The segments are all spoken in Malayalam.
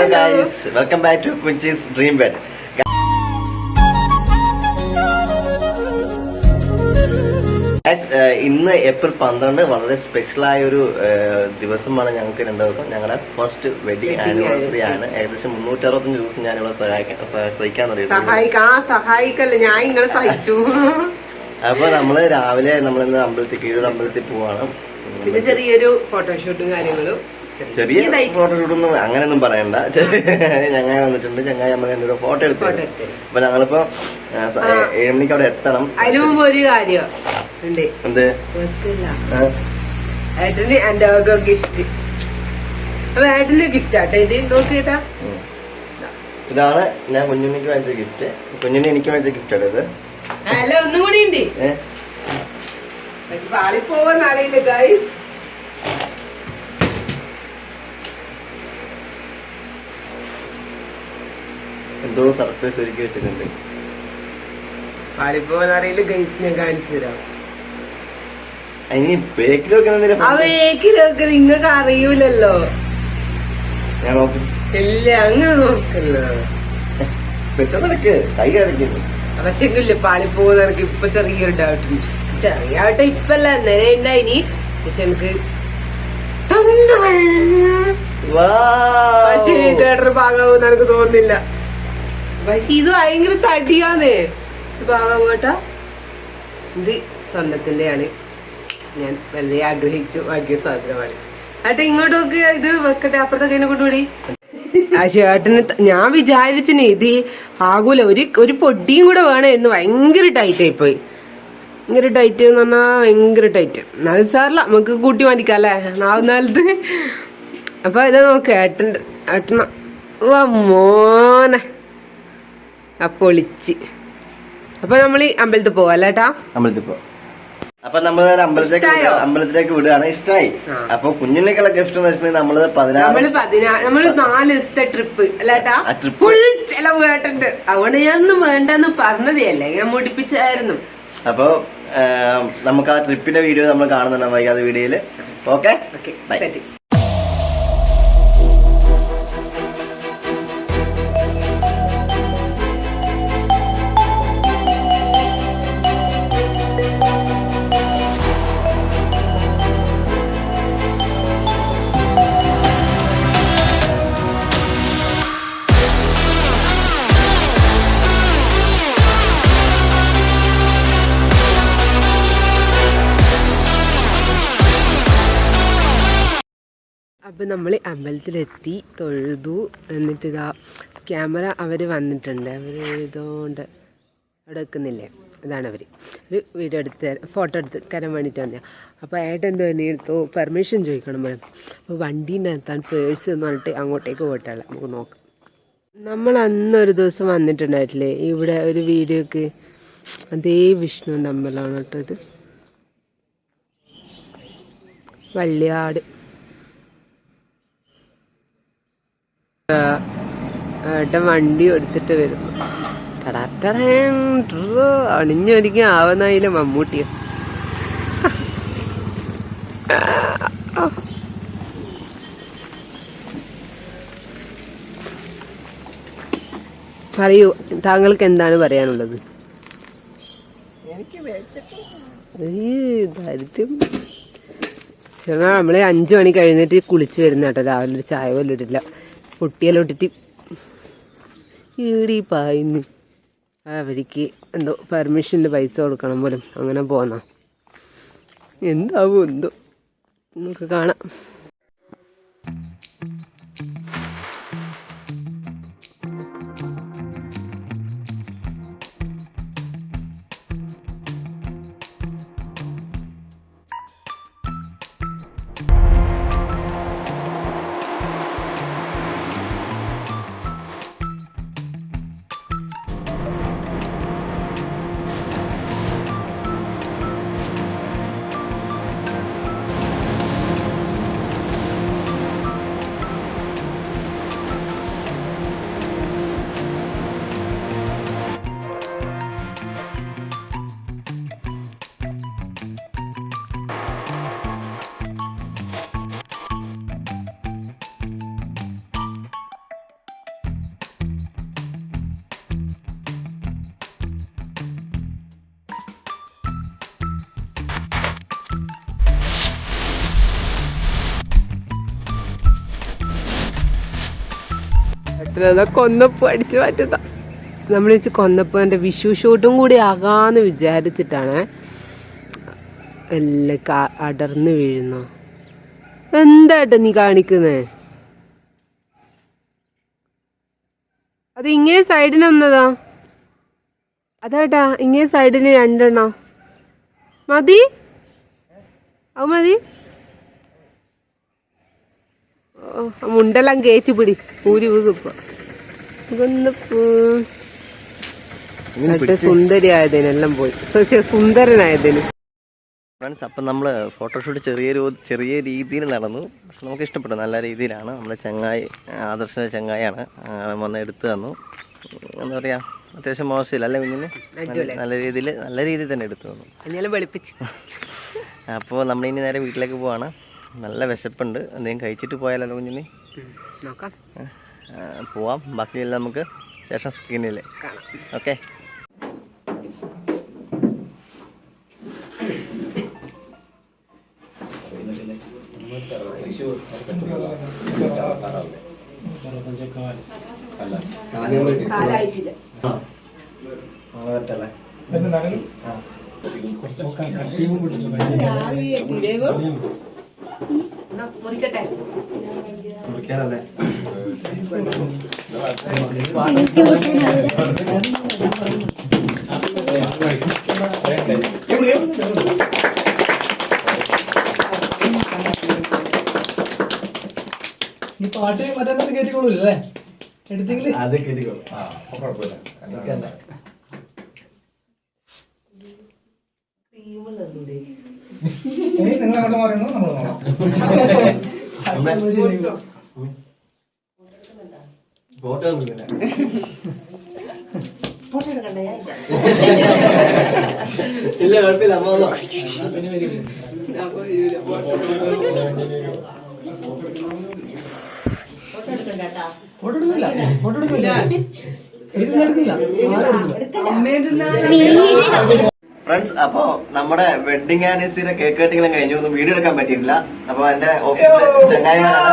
Hello guys welcome back to Kunchi's dream bed ഇന്ന് ഏപ്രിൽ പന്ത്രണ്ട് വളരെ സ്പെഷ്യൽ ആയ ഒരു ഏഹ്, ദിവസമാണ് ഞങ്ങൾക്ക് രണ്ടുപേർക്കും. ഞങ്ങളുടെ ഫസ്റ്റ് വെഡിങ് ആനിവേഴ്സറി ആണ്. ഏകദേശം മുന്നൂറ്റി അറുപത്തഞ്ച് ദിവസം ഞാനിവിടെ സഹായിക്കാൻ സഹിക്കാൻ തുടങ്ങിയിട്ടുണ്ട് സഹായിക്കല്ല. ഞാൻ ഇങ്ങളെ സഹിച്ചു. അപ്പൊ നമ്മൾ രാവിലെ നമ്മളിന്ന് അമ്പലത്തിൽ കീഴൂർ അമ്പലത്തിൽ പോവാണ്. പിന്നെ ചെറിയൊരു ഫോട്ടോഷൂട്ടും കാര്യങ്ങളും. ചെറിയ ഫോട്ടോ ഷൂട്ടൊന്നും അങ്ങനെയൊന്നും പറയണ്ട. ചങ്ങായി വന്നിട്ടുണ്ട്. ചങ്ങായി നമ്മൾ രണ്ടുപേരും ഫോട്ടോ എടുത്തു. അപ്പൊ ഞങ്ങളിപ്പോ ഏഴ് മണിക്ക് അവിടെ എത്തണം. അതിനു മുമ്പ് ഒരു കാര്യം ഉണ്ട്. എന്ത്? ഏട്ടന് എന്റെ ഗിഫ്റ്റ് അപ്പൊ ഏട്ടന്റെ ഗിഫ്റ്റ് ആട്ടെ ഇത്. നോക്കിട്ടാ ഇതാണ് ഞാൻ കുഞ്ഞുണ്ണിക്ക് വാങ്ങിച്ച ഗിഫ്റ്റ് കുഞ്ഞുണ്ണി എനിക്ക് വാങ്ങിച്ച ഗിഫ്റ്റ് ആണ് ഇത്. അല്ല ഒന്നും കൂടി ഉണ്ട്? പക്ഷെ പാളിപ്പോവാൻ അറിയില്ല ഗൈസ് എന്തോ സർപ്രൈസ് ഒരുക്കി വെച്ചിട്ടുണ്ട്. അറിയില്ല ഗൈസ് ഞാൻ കാണിച്ചു തരാം. അതിന് ബേക്കിൽ വെക്കുന്ന ആ വേക്കിലൊക്കെ നിങ്ങക്ക് അറിയൂലല്ലോ. ഞാൻ നോക്കും. ഇല്ല അങ്ങനെ നോക്കല്ലോ. പെട്ടെന്ന് നടക്ക് കൈ അടയ്ക്കുന്നു പക്ഷെ ഇല്ല പാളിപ്പോകുന്ന എനിക്ക് ഇപ്പൊ ചെറിയൊരു ഡൗട്ട് ഉണ്ട്. ചെറിയ ഡൗട്ട് ഇപ്പല്ല നേരെ ഉണ്ടായിനി. പക്ഷെ എനിക്ക് പക്ഷെ തേട്ടർ ഭാഗമാവും എനിക്ക് തോന്നുന്നില്ല. പക്ഷെ ഇത് ഭയങ്കര തടിയാന്ന് ഭാഗമാട്ടാ ഇത് സ്വർണത്തിന്റെയാണ്. ഞാൻ വളരെ ആഗ്രഹിച്ചു വാങ്ങിയ സാധനമാണ്. ഇങ്ങോട്ട് ഇങ്ങോട്ടൊക്കെ ഇത് വെക്കട്ടെ. അപ്പുറത്തൊക്കെ എന്നെ കൊണ്ടുപോയി ആ ഞാൻ വിചാരിച്ചിന് ഇത് ആകൂല. ഒരു ഒരു പൊടിയും കൂടെ വേണമായിരുന്നു ഭയങ്കര ടൈറ്റ് ആയി പോയി. ഭയങ്കര ടൈറ്റ് എന്ന് പറഞ്ഞാൽ ഭയങ്കര ടൈറ്റ് എന്നാലും സാറില്ല നമുക്ക് കൂട്ടി വാങ്ങിക്കാം അല്ലേ? നാവുന്നാലത്ത്. അപ്പൊ ഇത് നോക്ക് ഏട്ടൻ ഏട്ടന മോനെ. പൊളിച്ച് അപ്പൊ നമ്മൾ അമ്പലത്തിൽ പോവാ അല്ലേട്ടാ അമ്പലത്തിൽ പോവാം. അപ്പൊ നമ്മൾ അമ്പലത്തിലേക്ക് അമ്പലത്തിലേക്ക് വിടുകയാണ് ഇഷ്ടമായി. അപ്പൊ കുഞ്ഞിനേക്കുള്ള ഗിഫ്റ്റ് എന്ന് വെച്ചിട്ടുണ്ടെങ്കിൽ നമ്മൾ പതിനാറ് നമ്മൾ നാല് ദിവസത്തെ ട്രിപ്പ് അല്ലേട്ടാ ഫുൾ ചെലവ് കേട്ടിട്ട് അതുകൊണ്ട് ഞാനൊന്നും വേണ്ടെന്ന് പറഞ്ഞതേ അല്ലേ? ഞാൻ മുടിപ്പിച്ചായിരുന്നു അപ്പൊ നമുക്ക് ആ ട്രിപ്പിന്റെ വീഡിയോ നമ്മൾ കാണുന്നുണ്ടാവും വൈകാതെ വീഡിയോയിൽ ഓക്കെ ഓക്കെ ബൈ സെറ്റ് അപ്പം നമ്മൾ അമ്പലത്തിലെത്തി തൊഴുതു. എന്നിട്ട് ഇതാ ക്യാമറ അവർ വന്നിട്ടുണ്ട്. അവർ ഇതുകൊണ്ട് അവിടെ വെക്കുന്നില്ലേ ഇതാണ് അവർ ഒരു വീഡിയോ എടുത്ത് തരാം. ഫോട്ടോ എടുത്ത് തരാൻ വേണ്ടിയിട്ട് വന്നതാണ് അപ്പോൾ ഏട്ടൻ എന്തോ എന്നെ എടുത്തു പെർമിഷൻ ചോദിക്കണം മേഡം അപ്പോൾ വണ്ടീന്റെ അകത്താണ് പേഴ്സ് എന്ന് പറഞ്ഞിട്ട് അങ്ങോട്ടേക്ക് പോയിട്ടുള്ള നമുക്ക് നോക്കാം. നമ്മൾ അന്നൊരു ദിവസം വന്നിട്ടുണ്ടായിട്ടില്ലേ? ഇവിടെ ഒരു വീഡിയോക്ക് അതേ വിഷ്ണുവിന്റെ അമ്പലമാണ് കേട്ടോ ഇത്. വള്ളിയാട്. ഏട്ടൻ വണ്ടി എടുത്തിട്ട് വരുന്നു. അണിഞ്ഞൊരിക്കും ആവുന്നതിൽ മമ്മൂട്ടിയ. പറയൂ താങ്കൾക്ക് എന്താണ് പറയാനുള്ളത്? ഈ ചേട്ടാ നമ്മൾ അഞ്ചു മണി കഴിഞ്ഞിട്ട് കുളിച്ച് വരുന്ന കേട്ടോ രാവിലെ ഒരു ചായ പോലും ഇട്ടില്ല പൊട്ടിയെല്ലാം ഇട്ടിട്ട് ഈടി പായിന്ന്. അവർക്ക് എന്തോ പെർമിഷനിൽ പൈസ കൊടുക്കണം പോലും. അങ്ങനെ പോന്നാ. എന്താവും എന്തോ? നമുക്ക് കാണാം. ഏട്ടനതാ കൊന്നപ്പ് അടിച്ചു നമ്മൾ വെച്ച് കൊന്നപ്പന്റെ വിഷു ഷൂട്ടും കൂടി ആകാന്ന് വിചാരിച്ചിട്ടാണ് എല്ലാം കാ- അടർന്ന് വീഴുന്നു. എന്തായിട്ട് നീ കാണിക്കുന്നേ? അത് ഇങ്ങനെ സൈഡിന് ഒന്നതാ അതാട്ടാ ഇങ്ങനെ സൈഡിന് രണ്ടെണ്ണം. മതി? അത് മതി. മുണ്ടെല്ലാം കയറ്റി പിടി. പൂരി വീകിപ്പോ ഇതൊന്ന് പൂ- എന്നിട്ട് സുന്ദരിയായതിനെല്ലാം പോയി. സുന്ദരനായതിന്. ഫ്രണ്ട്സ് അപ്പം നമ്മൾ ഫോട്ടോഷൂട്ട് ചെറിയ ചെറിയ രീതിയിൽ നടന്നു. പക്ഷെ നമുക്ക് ഇഷ്ടപ്പെട്ടു. നല്ല രീതിയിലാണ്. നമ്മുടെ ചങ്ങായി ആദർശ ചങ്ങായാണ് വന്ന് എടുത്തു തന്നു. എന്താ പറയുക അത്യാവശ്യം മോശമില്ല. അല്ലേ കുഞ്ഞിന്? നല്ല- രീതിയിൽ നല്ല രീതിയിൽ തന്നെ എടുത്തു തന്നു. വെളുപ്പിച്ച്. അപ്പോൾ നമ്മളിനി നേരെ വീട്ടിലേക്ക് പോവാണ്. നല്ല വിശപ്പുണ്ട്. എന്തെങ്കിലും കഴിച്ചിട്ട് പോയാലോ കുഞ്ഞിന്? നോക്കാം. ആ, പോവാം. ബാക്കിയെല്ലാം നമുക്ക് ശേഷം സ്ക്രീനിൽ ഓക്കെ. കാലായിട്ടില്ല. മുറിക്കട്ടെ? ഈ പാട്ട് മറ്റേ കേട്ടിക്കോളൂല്ലേ എടുത്തെങ്കിൽ അത് കേട്ടിക്കോളൂ ആ കുഴപ്പമില്ല എനിക്ക് തന്നെ നിങ്ങൾ അങ്ങോട്ട് പറയുന്നു നമ്മൾ ഫോട്ടോ ഇല്ല. കുഴപ്പമില്ല അമ്മ വന്നോ. ഫോട്ടോ എടുക്കില്ല ഫോട്ടോ എടുക്കില്ല ആരും എടുക്കില്ല ഫ്രണ്ട്സ് അപ്പോ നമ്മുടെ വെഡിങ് ആനിവേഴ്സറിയുടെ കേക്ക് കട്ടിങ്ങെല്ലാം കഴിഞ്ഞു. ഒന്നും വീഡിയോ എടുക്കാൻ പറ്റിയിട്ടില്ല. അപ്പൊ എന്റെ ഓഫീസിലെ ചങ്ങായിമാരാണ്.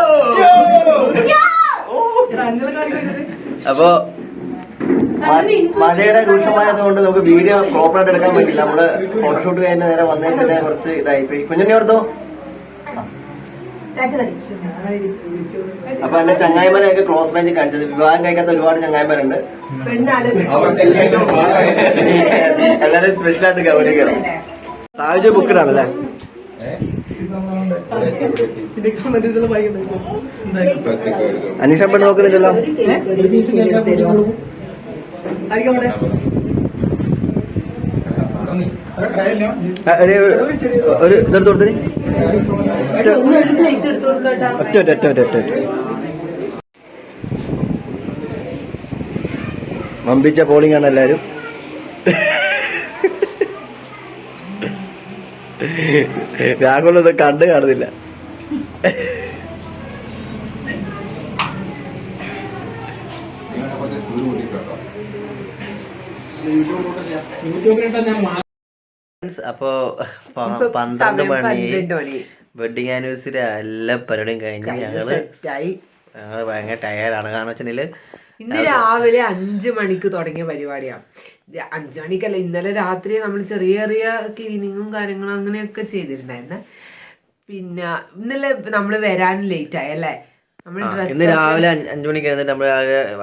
അപ്പോ മഴയുടെ രൂക്ഷമായത് കൊണ്ട് നമുക്ക് വീഡിയോ പ്രോപ്പർ ആയിട്ട് എടുക്കാൻ പറ്റില്ല. നമ്മൾ ഫോട്ടോഷൂട്ട് കഴിഞ്ഞ നേരെ വന്നതിന് തന്നെ കുറച്ച് ഇതായിപ്പോയി. കുഞ്ഞുണ്ണി ഓർത്തോ അപ്പൊ എന്റെ ചങ്ങായിമാരെയൊക്കെ ക്ലോസ് റേഞ്ച് കാണിച്ചത് വിവാഹം കഴിക്കാത്ത ഒരുപാട് ചങ്ങായിമാരുണ്ട് എല്ലാരും സ്പെഷ്യൽ ആയിട്ട് ഗൗരവിക്കണം സാഹചര്യ ബുക്കിലാണല്ലേ അനീഷ പെണ്ണ് നോക്കുന്നില്ലല്ലോ ഒരു ഇതെടുത്ത് കൊടുത്തിന് പ്ലേറ്റ് എടുത്തു കൊടുക്കട്ടാ ഒറ്റ ഒറ്റ ഒറ്റ ഒറ്റ ഒറ്റ ഒറ്റ മമ്പിച്ച പോളിംഗ് ആണ് എല്ലാരും. രാഹുൽ ഇത് കണ്ട് കാണുന്നില്ല. അപ്പോ പന്ത്രണ്ട് മണി വെഡിങ് ആനിവേഴ്സറി എല്ലാ പരിപാടിയും കഴിഞ്ഞ് ഞങ്ങൾ ഞങ്ങൾ ഭയങ്കര ടയേർഡാണ് കാരണം വെച്ചിട്ടുണ്ടെങ്കിൽ ഇന്ന് രാവിലെ അഞ്ചു മണിക്ക് തുടങ്ങിയ പരിപാടിയാണ് അഞ്ചു മണിക്കല്ല ഇന്നലെ രാത്രി നമ്മൾ ചെറിയ ചെറിയ ക്ലീനിങ്ങും കാര്യങ്ങളും അങ്ങനെയൊക്കെ ചെയ്തിട്ടുണ്ടായിരുന്നെ. പിന്നെ ഇന്നലെ നമ്മൾ വരാൻ ലേറ്റ് ആയി അല്ലേ? ഇന്ന് രാവിലെ അഞ്ചു മണിക്ക് എഴുന്നിട്ട് നമ്മൾ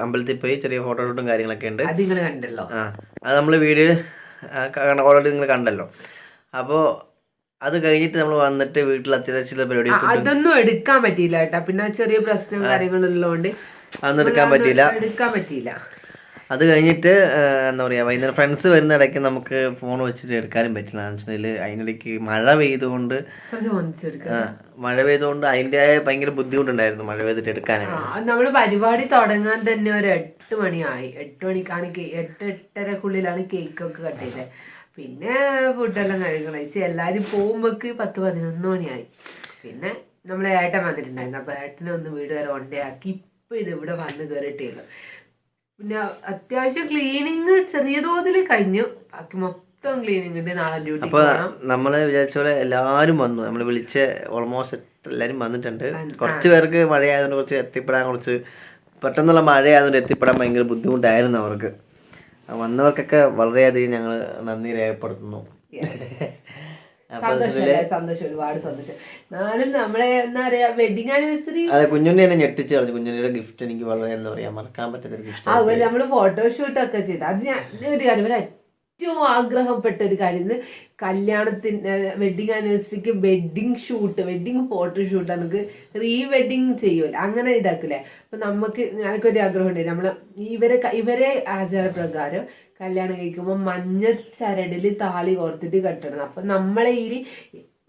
അമ്പലത്തിൽ പോയി ചെറിയ ഫോട്ടോ ഷൂട്ടും കാര്യങ്ങളൊക്കെ ഉണ്ട്. അത് നിങ്ങൾ കണ്ടല്ലോ. ആ അത് നമ്മൾ വീഡിയോ ഓൾറെഡി നിങ്ങൾ കണ്ടല്ലോ. അപ്പോൾ അത് കഴിഞ്ഞിട്ട് നമ്മൾ വന്നിട്ട് വീട്ടിൽ അത്യാവശ്യം പരിപാടി അതൊന്നും എടുക്കാൻ പറ്റിയില്ല കേട്ടാ. പിന്നെ ചെറിയ പ്രശ്നവും കാര്യങ്ങളും ഉള്ളതുകൊണ്ട് അതൊന്നും എടുക്കാൻ പറ്റിയില്ല. എടുക്കാൻ പറ്റിയില്ല. അത് കഴിഞ്ഞിട്ട് എന്താ പറയുക വൈകുന്നേരം ഫ്രണ്ട്സ് വരുന്ന ഇടയ്ക്ക് നമുക്ക് ഫോൺ വെച്ചിട്ട് എടുക്കാനും പറ്റില്ല. എന്ന് വെച്ചാൽ അതിനിടയ്ക്ക് മഴ പെയ്തുകൊണ്ട് മഴ പെയ്തുകൊണ്ട് അതിന്റെ ഭയങ്കര ബുദ്ധിമുട്ടുണ്ടായിരുന്നു മഴ പെയ്തിട്ട് എടുക്കാനായിട്ട്. നമ്മൾ പരിപാടി തുടങ്ങാൻ തന്നെ ഒരു എട്ട് മണിയായി. എട്ട് മണിക്കാണ് എട്ട് എട്ടരക്കുള്ളിലാണ് കേക്ക് ഒക്കെ കട്ട് ചെയ്തത് പിന്നെ ഫുഡെല്ലാം കാര്യങ്ങൾ കഴിച്ച് എല്ലാവരും പോകുമ്പോക്ക് പത്ത് പതിനൊന്ന് മണിയായി. പിന്നെ നമ്മളെ ഏട്ടൻ വന്നിട്ടുണ്ടായിരുന്നു. അപ്പൊ ഏട്ടനെ ഒന്ന് വീട് വരെ കൊണ്ടയാക്കി ഇപ്പൊ ഇത് ഇവിടെ വന്ന് കയറിയിട്ടേ ഉള്ളൂ പിന്നെ അത്യാവശ്യം ക്ലീനിങ് ചെറിയ തോതിൽ കഴിഞ്ഞു. ബാക്കി മൊത്തം ക്ലീനിങ് ഉണ്ട് നാളെ ഡ്യൂട്ടി അപ്പൊ നമ്മൾ വിചാരിച്ച പോലെ എല്ലാവരും വന്നു. നമ്മൾ വിളിച്ച ഓൾമോസ്റ്റ് എല്ലാവരും വന്നിട്ടുണ്ട്. കുറച്ച് പേർക്ക് മഴയായതുകൊണ്ട് കുറച്ച് എത്തിപ്പെടാൻ കുറച്ച് പെട്ടെന്നുള്ള മഴയായതുകൊണ്ട് എത്തിപ്പെടാൻ ഭയങ്കര ബുദ്ധിമുട്ടായിരുന്നു അവർക്ക്. വന്നവർക്കൊക്കെ വളരെയധികം ഞങ്ങൾ നന്ദി രേഖപ്പെടുത്തുന്നു. അപ്പോൾ സന്തോഷമല്ലേ സന്തോഷം ഒരുപാട് സന്തോഷം. നാളെ നമ്മളെ എന്താ പറയാ വെഡിങ് ആനിവേഴ്സറി അതെ കുഞ്ഞുണ്ണി എന്നെ ഞെട്ടിച്ച് കളഞ്ഞു. കുഞ്ഞുണ്ണിയുടെ ഗിഫ്റ്റ് എനിക്ക് വളരെ എന്താ പറയാ മറക്കാൻ പറ്റുന്ന ഒരു ഗിഫ്റ്റ് അതുപോലെ നമ്മൾ ഫോട്ടോഷൂട്ട് ഒക്കെ ചെയ്ത്. അത് ഞാൻ ഒരു കാര്യം ഏറ്റവും ആഗ്രഹപ്പെട്ട ഒരു കാര്യം കല്യാണത്തിന് വെഡിങ് ആനിവേഴ്സറിക്ക് വെഡിങ് ഷൂട്ട് വെഡിങ് ഫോട്ടോഷൂട്ട് നമുക്ക് റീ വെഡിങ് ചെയ്യുമല്ലോ. അങ്ങനെ ഇതാക്കില്ലേ? അപ്പൊ നമുക്ക് ഞാനൊക്കെ ആഗ്രഹം ഉണ്ട് നമ്മൾ ഇവരെ ഇവരെ ആചാരപ്രകാരം കല്യാണം കഴിക്കുമ്പോൾ മഞ്ഞ ചരടിൽ താളി കോർത്തിട്ട് കെട്ടണം. അപ്പൊ നമ്മളെ ഈ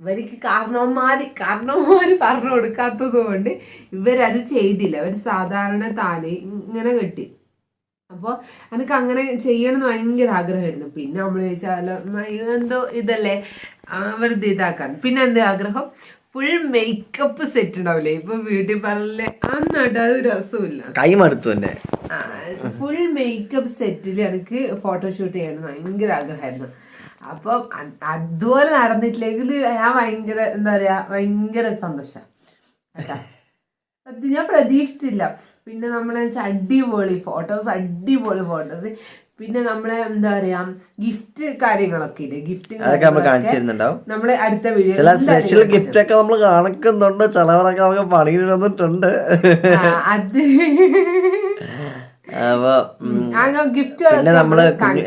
ഇവർക്ക് കാരണവന്മാര് കാരണവന്മാര് പറഞ്ഞു കൊടുക്കാത്തത് കൊണ്ട് ഇവരത് ചെയ്തില്ല. അവർ സാധാരണ താലി ഇങ്ങനെ കെട്ടി. അപ്പോൾ എനിക്ക് അങ്ങനെ ചെയ്യണമെന്ന് ഭയങ്കര ആഗ്രഹമായിരുന്നു. പിന്നെ നമ്മൾ ചോദിച്ചാൽ എന്തോ ഇതല്ലേ? വെറുതെ ഇതാക്കാൻ പിന്നെ എന്ത് ആഗ്രഹം ഫുൾ മേക്കപ്പ് സെറ്റ് ഉണ്ടാവില്ലേ? ഇപ്പൊ ബ്യൂട്ടി പാർലറിലെ അന്നാട്ട് അത് രസമില്ല. കൈമടുത്തു തന്നെ ഫുൾ മേക്കപ്പ് സെറ്റിൽ എനിക്ക് ഫോട്ടോഷൂട്ട് ചെയ്യണം ഭയങ്കര ആഗ്രഹമായിരുന്നു. അപ്പം അതുപോലെ നടന്നിട്ടില്ലെങ്കിൽ ഞാൻ ഭയങ്കര എന്താ പറയാ ഭയങ്കര സന്തോഷം. ഞാൻ പ്രതീക്ഷിച്ചില്ല. പിന്നെ നമ്മളെ വെച്ചാൽ അടിപൊളി ഫോട്ടോസ് അടിപൊളി ഫോട്ടോസ് പിന്നെ നമ്മളെ എന്താ പറയാ ഗിഫ്റ്റ് കാര്യങ്ങളൊക്കെ ഇല്ലേ? ഗിഫ്റ്റ് അതൊക്കെ നമ്മൾ കാണിച്ചു തരുന്നുണ്ടാവും. നമ്മൾ അടുത്ത വീഡിയോ ചില സ്പെഷ്യൽ ഗിഫ്റ്റ് ഒക്കെ നമ്മൾ കാണിക്കുന്നുണ്ട് ചിലവരൊക്കെ നമുക്ക് പണിയിൽ തന്നിട്ടുണ്ട് അത്. അപ്പൊ ഗിഫ്റ്റ് പിന്നെ നമ്മൾ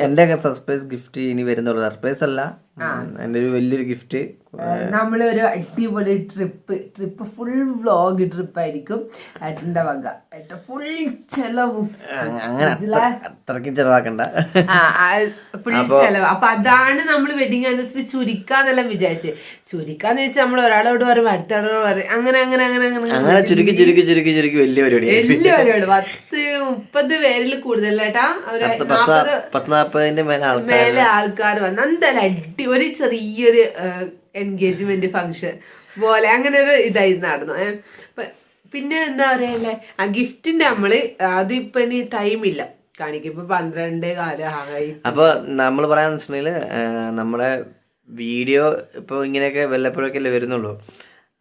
എന്റെ സർപ്രൈസ് ഗിഫ്റ്റ് ഇനി വരുന്നുള്ളൂ സർപ്രൈസ് അല്ല. ഉം, എന്റെ ഒരു വലിയൊരു ഗിഫ്റ്റ് നമ്മളൊരു അടിപൊളി trip trip full vlog trip ആയിരിക്കും ഏട്ടന്റെ വക. ഏട്ട ഫുൾ ചെലവും. അങ്ങനെ അത്ര- അത്രയ്ക്കും ചെലവാക്കണ്ട. ഫുൾ ചെലവ്. അപ്പൊ അതാണ് നമ്മൾ വെഡിങ് ആനിവേഴ്സറി ചുരുക്കാന്നെല്ലാം വിചാരിച്ചത് ചുരുക്കാന്ന് വെച്ചാൽ നമ്മൾ ഒരാളോട് പറയും അടുത്ത ആളോട് പറയും. അങ്ങനെ അങ്ങനെ അങ്ങനെ അങ്ങനെ അങ്ങനെ. ചുരുക്കി ചുരുക്കി ചുരുക്കി ചുരുക്കി വലിയ പരിപാടി വലിയ പരിപാടി. പത്ത് മുപ്പത് പേരിൽ കൂടുതലായിട്ടാ ഒരു നാൽപ്പത് പത്ത് നാൽപ്പതിന്റെ മേലെ ആൾക്കാർ മേലെ ആൾക്കാർ വന്ന്. എന്തായാലും അടി ഒരു ചെറിയൊരു എൻഗേജ്മെന്റ് ഫംഗ്ഷൻ പോലെ അങ്ങനെ ഒരു ഇതായി നടന്നു. പിന്നെ എന്താ പറയല്ലേ ആ ഗിഫ്റ്റിന്റെ നമ്മൾ അതിപ്പോ ഇനി ടൈമില്ല കാണിക്കും ഇപ്പൊ പന്ത്രണ്ട് കാലമായി അപ്പൊ നമ്മൾ പറയാന്ന് വെച്ചിട്ടുണ്ടെങ്കിൽ നമ്മളെ വീഡിയോ ഇപ്പോൾ ഇങ്ങനെയൊക്കെ വല്ലപ്പോഴൊക്കെ അല്ലേ വരുന്നുള്ളൂ.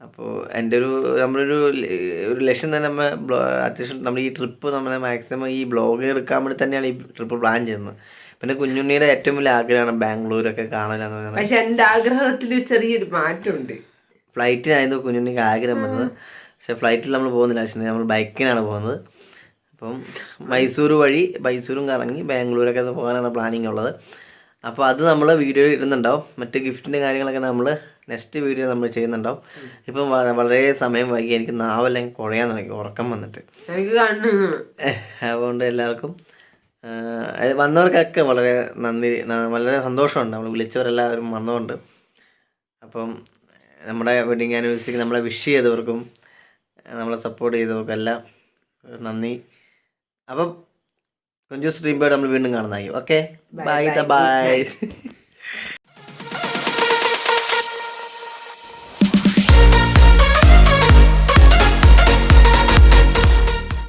അപ്പോൾ എന്റെ ഒരു നമ്മളൊരു ഒരു ലക്ഷ്യം തന്നെ നമ്മൾ അത്യാവശ്യം നമ്മൾ ഈ ട്രിപ്പ് നമ്മളെ മാക്സിമം ഈ ബ്ലോഗ് എടുക്കാൻ വേണ്ടി തന്നെയാണ് ഈ ട്രിപ്പ് പ്ലാൻ ചെയ്യുന്നത്. പിന്നെ കുഞ്ഞുണ്ണിയുടെ ഏറ്റവും വലിയ ആഗ്രഹമാണ് ബാംഗ്ലൂരൊക്കെ കാണാനെന്ന് പറയുന്നത് പക്ഷെ എന്റെ ആഗ്രഹത്തിൽ ചെറിയൊരു മാറ്റമുണ്ട്. ഫ്ലൈറ്റിനായിരുന്നു കുഞ്ഞുണ്ണിക്ക് ആഗ്രഹം വന്നത്. പക്ഷെ ഫ്ലൈറ്റിൽ നമ്മൾ പോകുന്നില്ല. പക്ഷേ നമ്മൾ ബൈക്കിനാണ് പോകുന്നത്. അപ്പം മൈസൂർ വഴി മൈസൂരും കറങ്ങി ബാംഗ്ലൂരൊക്കെ പോകാനാണ് പ്ലാനിങ് ഉള്ളത്. അപ്പോൾ അത് നമ്മൾ വീഡിയോ ഇടുന്നുണ്ടാവും. മറ്റ് ഗിഫ്റ്റിന്റെ കാര്യങ്ങളൊക്കെ നമ്മൾ നെക്സ്റ്റ് വീഡിയോ നമ്മൾ ചെയ്യുന്നുണ്ടാവും. ഇപ്പം വളരെ സമയം വൈകി. എനിക്ക് നാവെല്ലാം കുറയാൻ തുടങ്ങി. ഉറക്കം വന്നിട്ട്. അതുകൊണ്ട് എല്ലാവർക്കും വന്നവർക്കൊക്കെ വളരെ നന്ദി വളരെ സന്തോഷമുണ്ട്. നമ്മൾ വിളിച്ചവരെല്ലാവരും വന്നതുകൊണ്ട് അപ്പം നമ്മുടെ വെഡിങ് ആനിവേഴ്സറിക്ക് നമ്മളെ വിഷ് ചെയ്തവർക്കും നമ്മളെ സപ്പോർട്ട് ചെയ്തവർക്കും എല്ലാം നന്ദി. അപ്പം കൊഞ്ചു സ്ട്രീം ബേർഡ് നമ്മൾ വീണ്ടും കാണുന്നതായി ഓക്കെ? Bye bye